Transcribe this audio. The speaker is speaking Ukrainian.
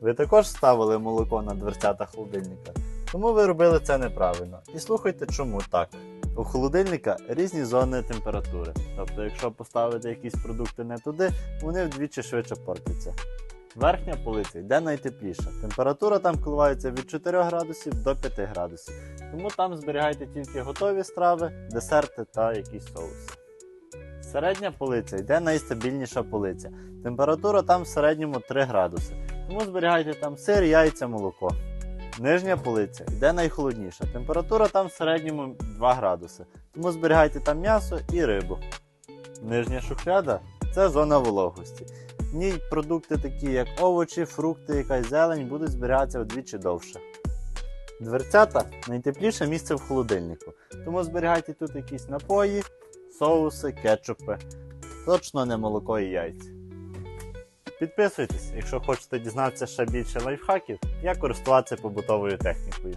Ви також ставили молоко на дверцята холодильника, тому ви робили це неправильно. І слухайте, чому так. У холодильника різні зони температури. Тобто, якщо поставити якісь продукти не туди, вони вдвічі швидше портяться. Верхня полиця йде найтепліша. Температура там коливається від 4 градусів до 5 градусів. Тому там зберігайте тільки готові страви, десерти та якісь соуси. Середня полиця йде найстабільніша полиця. Температура там в середньому 3 градуси. Тому зберігайте там сир, яйця, молоко. Нижня полиця йде найхолодніша. Температура там в середньому 2 градуси. Тому зберігайте там м'ясо і рибу. Нижня шухляда це зона вологості. В ній продукти такі, як овочі, фрукти, якась зелень, будуть зберігатися вдвічі довше. Дверцята найтепліше місце в холодильнику. Тому зберігайте тут якісь напої, соуси, кетчупи. Точно не молоко і яйця. Підписуйтесь, якщо хочете дізнатися ще більше лайфхаків, як користуватися побутовою технікою.